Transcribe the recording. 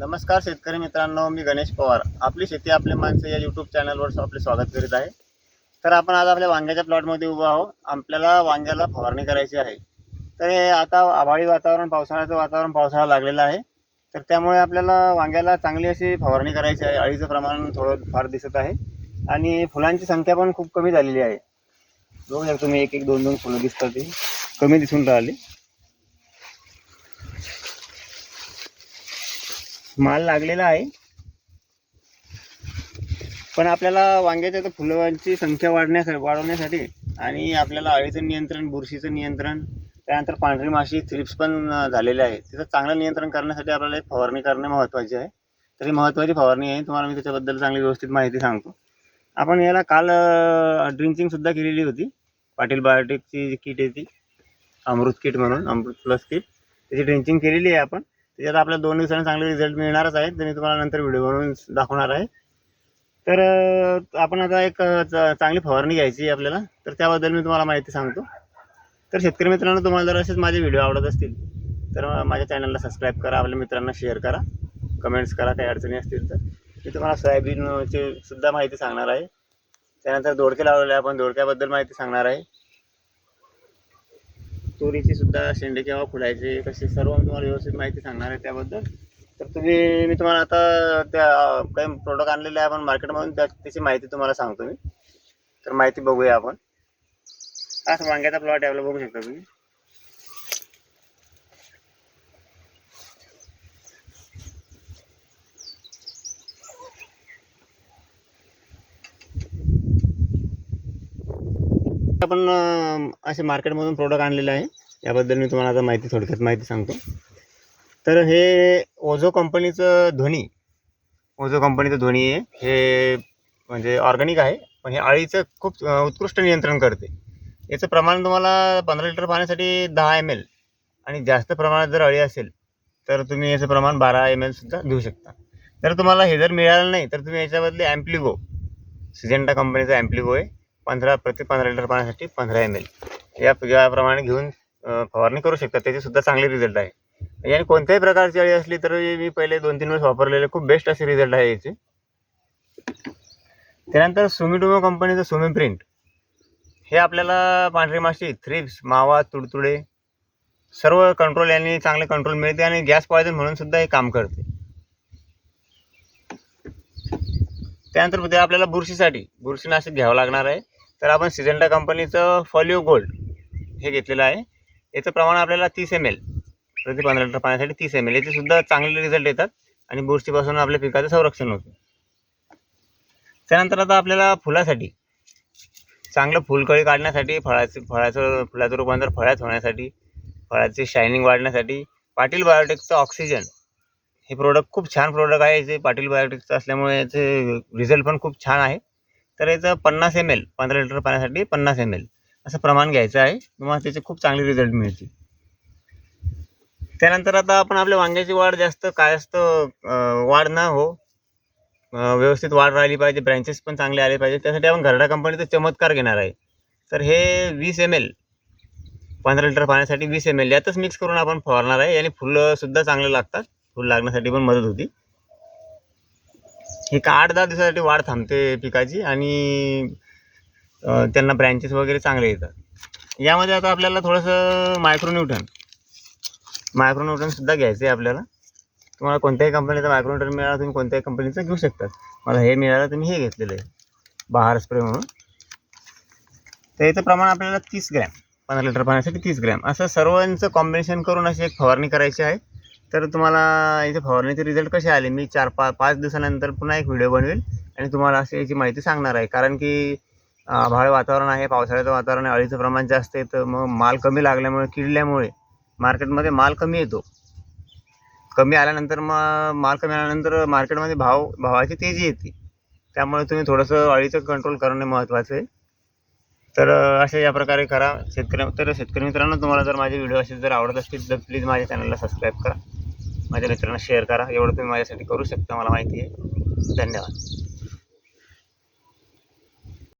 नमस्कार शेतकरी मित्रांनो मी गणेश पवार. आपली शेती आपले माणसं या यूट्यूब चॅनलवर आपले स्वागत करीत आहे. तर आपण आज आपल्या वांग्याच्या प्लॉटमध्ये उभा आहोत. आपल्याला वांग्याला फवारणी करायची आहे. तर हे आता आभाळी वातावरण पावसाळ्याचं वातावरण पावसाळा लागलेलं आहे. तर त्यामुळे आपल्याला वांग्याला चांगली अशी फवारणी करायची आहे. अळीचं प्रमाण थोडं फार दिसत आहे. आणि फुलांची संख्या पण खूप कमी झालेली आहे. बघू शकतो तुम्ही एक एक दोन दोन फुलं दिसतात. ती कमी दिसून राहिली. माल लागलेला आहे. पण आपल्याला वांग्याच्या तर फुलांची संख्या वाढण्यासाठी वाढवण्यासाठी आणि आपल्याला अळीचं नियंत्रण बुरशीचं नियंत्रण त्यानंतर पांढरी माशी थ्रिप्स पण झालेले आहे त्याचं चांगलं नियंत्रण करण्यासाठी आपल्याला एक फवारणी करणे महत्त्वाचे आहे. तर ही महत्त्वाची फवारणी आहे. तुम्हाला मी त्याच्याबद्दल चांगली व्यवस्थित माहिती सांगतो. आपण याला काल ड्रिंकिंगसुद्धा केलेली होती. पाटील बायोटेकची जी किट आहे ती अमृत किट म्हणून अमृत प्लस किट. त्याची ड्रिंचिंग केलेली आहे आपण. त्याच्यात आपल्याला दोन दिवसांनी चांगले रिझल्ट मिळणारच आहेत ते मी तुम्हाला नंतर व्हिडिओ बनवून दाखवणार आहे. तर आपण आता एक चांगली फवारणी घ्यायची आहे आपल्याला तर त्याबद्दल मी तुम्हाला माहिती सांगतो. तर शेतकरी मित्रांनो तुम्हाला जर असेच माझे व्हिडिओ आवडत असतील तर माझ्या चॅनलला सबस्क्राईब करा आपल्या मित्रांना शेअर करा कमेंट्स करा काही अडचणी असतील तर. मी तुम्हाला सोयाबीनची सुद्धा माहिती सांगणार आहे. त्यानंतर दोडके लावलेले आपण दोडक्याबद्दल माहिती सांगणार आहे. तुरीची सुद्धा शेंडे केव्हा फुलायचे कसे सर्व मी तुम्हाला व्यवस्थित माहिती सांगणार आहे त्याबद्दल. तर तुम्ही मी तुम्हाला आता त्या काही प्रोडक्ट आणलेले आहे आपण मार्केटमधून त्या त्याची माहिती तुम्हाला सांगतो मी. तर माहिती बघूया आपण. हा वांग्याचा प्लॉट आहे आपला बघू शकता तुम्ही. आपण असे मार्केटमधून प्रोडक्ट आणलेले आहे. याबद्दल मी तुम्हाला आता माहिती थोडक्यात माहिती सांगतो. तर हे ओझो कंपनीचं ध्वनी ओझो कंपनीचं ध्वनी आहे. हे म्हणजे ऑर्गॅनिक आहे पण हे अळीचं खूप उत्कृष्ट नियंत्रण करते. याचं प्रमाण तुम्हाला पंधरा लिटर पाण्यासाठी दहा एम एल आणि जास्त प्रमाणात जर अळी असेल तर तुम्ही याचं प्रमाण बारा एम एलसुद्धा घेऊ शकता. जर तुम्हाला हे जर मिळालं नाही तर तुम्ही याच्याबदले ॲम्प्लिगो सिजेंटा कंपनीचा ॲम्प्लिगो आहे. पंधरा प्रति पंधरा लिटर पाण्यासाठी पंधरा एम एल या याप्रमाणे घेऊन फवारणी करू शकतात त्याचे सुद्धा चांगले रिझल्ट आहे. आणि कोणत्याही प्रकारची अळी असली तर मी पहिले दोन तीन वेळेस वापरलेले खूप बेस्ट असे रिझल्ट आहे याचे. त्यानंतर सुमिटोमो कंपनीचं सुमी प्रिंट हे आपल्याला पांढरी माशी थ्रिप्स मावा तुडतुडे सर्व कंट्रोल यांनी चांगले कंट्रोल मिळते आणि गॅस पॉयझन म्हणून सुद्धा हे काम करते. त्यानंतर ते आपल्याला बुरशीसाठी. बुरशीनाशक घ्यावं लागणार आहे. तर आपण सिजंटा कंपनीचं फॉलिओ गोल्ड हे घेतलेलं आहे. याचं प्रमाण आपल्याला तीस एम एल प्रति पंधरा लिटर पाण्यासाठी तीस एम एल याचे सुद्धा चांगले रिझल्ट येतात आणि बुरशीपासून आपल्या पिकाचं संरक्षण होतं. त्यानंतर आता आपल्याला फुलासाठी चांगलं फुलकळी काढण्यासाठी फळाचे फळाचं फुलाचं रूपांतर फळ्यात होण्यासाठी फळाची शायनिंग वाढण्यासाठी पाटील बायोटेकचं ऑक्सिजन हे प्रोडक्ट खूप छान प्रोडक्ट आहे. जे पाटील बायोटेकचं असल्यामुळे याचे रिझल्ट पण खूप छान आहे. तर याचं पन्नास एम एल पंधरा लिटर पाण्यासाठी पन्नास एम एल असं प्रमाण घ्यायचं आहे. तुम्हाला त्याचे खूप चांगले रिझल्ट मिळतील. त्यानंतर आता आपण आपल्या वांग्याची वाढ जास्त काय असतं वाढ ना हो. व्यवस्थित वाढ राहिली पाहिजे. ब्रँचेस पण चांगले आले पाहिजे. त्यासाठी आपण घरडा कंपनीचा चमत्कार घेणार आहे. तर हे वीस एम एल पंधरा लिटर पाण्यासाठी वीस एम एल यातच मिक्स करून आपण फवारणार आहे. याने फुलंसुद्धा चांगले लागतात. फुल लागण्यासाठी पण मदत होती. एक आठ दहा दिवसासाठी वाढ थांबते पिकाची आणि त्यांना ब्रँचेस वगैरे चांगले येतात. यामध्ये आता आपल्याला थोडंसं मायक्रोन्यूटन मायक्रोन्यूटनसुद्धा घ्यायचं आहे आपल्याला. तुम्हाला कोणत्याही कंपनीचा मायक्रोन्यूटन मिळाला तुम्ही कोणत्याही कंपनीचं घेऊ शकता मला हे मिळालं तुम्ही हे घेतलेलं आहे. बहार स्प्रे म्हणून. तर याचं प्रमाण आपल्याला तीस ग्रॅम पंधरा लिटर पाण्यासाठी तीस ग्रॅम. असं सर्वांचं कॉम्बिनेशन करून अशी एक फवारणी करायची आहे. तर तुम्हाला याचे फवारणीचे रिझल्ट कसे आले? मी चार पा पाच दिवसानंतर पुन्हा एक व्हिडिओ बनवेल आणि तुम्हाला अशी याची माहिती सांगणार आहे. कारण की आभाळ वातावरण आहे पावसाळ्याचं वातावरण आहे अळीचं प्रमाण जास्त आहे तर मग माल कमी लागल्यामुळे किडल्यामुळे मार्केटमध्ये माल कमी येतो. कमी आल्यानंतर मग माल कमी आल्यानंतर मार्केटमध्ये भाव भावाची तेजी येते. त्यामुळे तुम्ही थोडंसं अळीचं कंट्रोल करणे महत्त्वाचं आहे. तर अं, अशा या प्रकारे करा. शेतकरी तर शेतकरी मित्रांनो तुम्हाला जर माझे व्हिडिओ असे जर आवडत असतील तर प्लीज माझ्या चॅनलला सबस्क्राईब करा. माझ्या मित्रांना शेअर करा. एवढं तुम्ही माझ्यासाठी करू शकता मला माहिती आहे. धन्यवाद.